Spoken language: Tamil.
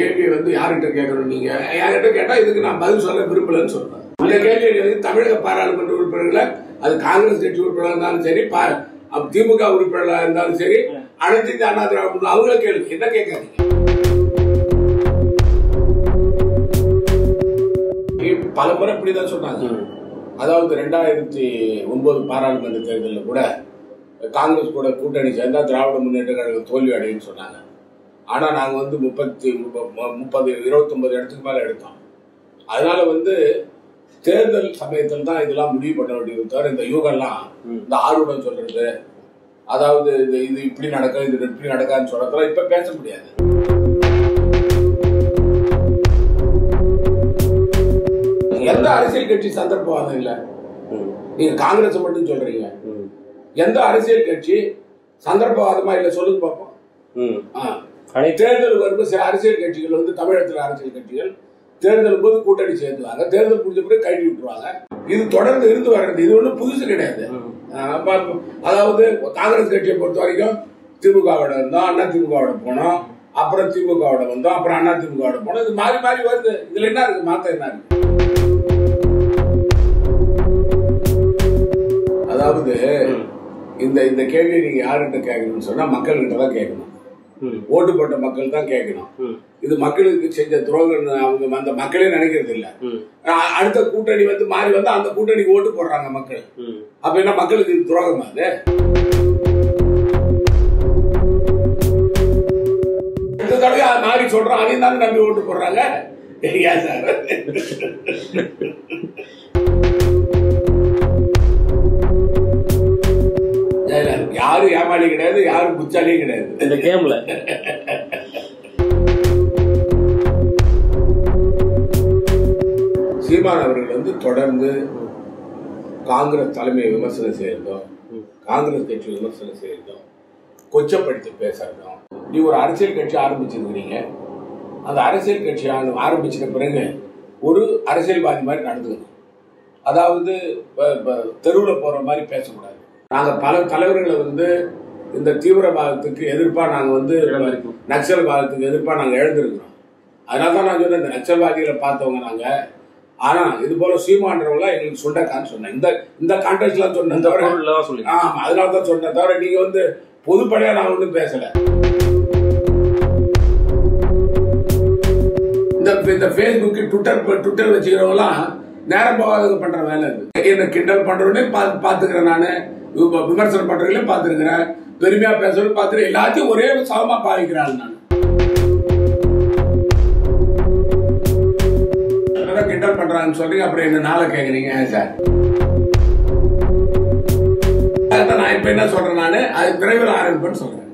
கேள்வியை வந்து யார்கிட்ட கேட்கணும் நீங்க? யார்கிட்ட கேட்டா இதுக்கு நான் பதில் சொல்ல விரும்பலன்னு சொல்றேன். அந்த கேள்வியை வந்து தமிழக பாராளுமன்ற உறுப்பினர்களை அது காங்கிரஸ் கட்சி உறுப்பினராக இருந்தாலும் சரி திமுக உறுப்பினராக இருந்தாலும் சரி அனைத்து இந்திய அண்ணா திராவிட அவங்கள கேளுங்க என்ன கேட்காதீங்க? பல முறை இப்படிதான் சொன்னாங்க. அதாவது ரெண்டாயிரத்தி ஒன்பது பாராளுமன்ற தேர்தலில் கூட காங்கிரஸ் கூட கூட்டணி சேர்ந்தா திராவிட முன்னேற்ற கழகம் தோல்வி அடையும்னு சொன்னாங்க. ஆனா நாங்க வந்து முப்பத்தி முப்ப- முப்பது இருபத்தொன்பது இடத்துக்கு மேல எடுத்தோம். அதனால வந்து தேர்தல் சமயத்தில் தான் இதெல்லாம் முடிவு பண்ண வேண்டியது தவிர இந்த யூகம்லாம் இந்த ஆர்வம் சொல்றது அதாவது இது இது இப்படி நடக்கும் இது இப்படி நடக்காதுன்னு சொல்றதெல்லாம் இப்ப பேச முடியாது. எந்த அரசியல் கட்சி சந்தர்ப்பவாதம் இல்ல. நீங்க காங்கிரஸ் மட்டும் சொல்றீங்க. எந்த அரசியல் கட்சி சந்தர்ப்பவாதமா இல்ல சொல்லுங்க பார்ப்போம் ஆ. அனைத்து தேர்தல் வரும்போது சில அரசியல் கட்சிகள் வந்து தமிழகத்தில் அரசியல் கட்சிகள் தேர்தல் போது கூட்டணி சேர்த்துவாங்க தேர்தல் முடிஞ்ச பிறகு கழட்டி விட்டுருவாங்க. இது தொடர்ந்து இருந்து வர்றது. இது ஒன்றும் புதுசு கிடையாது. அதாவது காங்கிரஸ் கட்சியை பொறுத்த வரைக்கும் திமுகவோட இருந்தோம் அண்ணா திமுகவோட போனோம். அப்புறம் திமுகவோட வந்தோம். அப்புறம் அண்ணா திமுகவோட போனோம். இது மாறி மாறி வருது. இதுல என்ன இருக்கு? மாத்த என்ன இருக்கு? அதாவது இந்த இந்த கேள்வி நீங்க யார்கிட்ட கேட்கணும்னு சொன்னா மக்கள்கிட்ட தான் கேட்கணும். ஓட்டு போட்ட மக்கள் தான் கேட்கணும். இது மக்களுக்கு செஞ்ச துரோகம் அவங்க அந்த மக்களே நினைக்கிறது இல்ல. அடுத்த கூட்டணி வந்து மாறி வந்து அந்த கூட்டணிக்கு ஓட்டு போடுறாங்க மக்கள். அப்ப என்ன மக்களுக்கு இது துரோகமா அது? இந்த தடவை மாறி சொல்றோம் அதையும் தானே நம்பி ஓட்டு போடுறாங்க? சார்? ஏமாளி கிடையாது யாரும் புச்சாலியும் கிடையாது. இந்த கேம்ல சீமான் அவர்கள் வந்து தொடர்ந்து காங்கிரஸ் தலைமையை விமர்சனம் செய்யறதும் காங்கிரஸ் கட்சி விமர்சனம் செய்யறதும் கொச்சப்படுத்தி பேசுறதும் நீ ஒரு அரசியல் கட்சி ஆரம்பிச்சிருக்கிறீங்க. அந்த அரசியல் கட்சி ஆரம்பி- ஆரம்பிச்சிட்ட பிறகு ஒரு அரசியல்வாதி மாதிரி நடந்துக்கணும் அதாவது தெருவில் போற மாதிரி பேசக்கூடாது. நாங்க பல தலைவர்களை வந்து இந்த தீவிரவாதத்துக்கு எதிர்ப்பா நாங்க வந்து நக்சல்வாதத்துக்கு எதிர்ப்பா நாங்க எழுந்திருக்கிறோம். அதனால தான் நான் சொன்னேன் இந்த நக்சல்வாதிகளை பார்த்தவங்க நாங்க. ஆனா இது போல சீமான்றவங்களா எங்களுக்கு சுண்டக்கான்னு சொன்னேன். இந்த இந்த கான்டெக்ட்லாம் சொன்னேன் தவிர பொருள்ல தான் சொல்லி ஆமா அதனால தான் சொன்னேன் தவிர நீங்க வந்து பொதுப்படையா நான் ஒன்றும் பேசல. இந்த இந்த ஃபேஸ்புக் ட்விட்டர் ட்விட்டர் வச்சுக்கிறவங்களாம் நேரம் போகாதவங்க பண்ற வேலை இது என்ன கிண்டல் பண்றவனே பா- பாத்துக்கிறேன் நானு. விமர்சனம் பண்றவங்களையும் பாத்துருக்கிறேன் பெருமையா பேசணும்னு பார்த்துட்டு எல்லாத்தையும் ஒரே சமமா பாவிக்கிறாள் நான். கிண்டல் பண்றாங்கன்னு சொல்றீங்க அப்புறம் என்ன நாளை கேக்குறீங்க சார்? நான் இப்ப என்ன சொல்றேன் நானு? அது விரைவில் ஆரம்பிப்பேன்னு சொல்றேன்.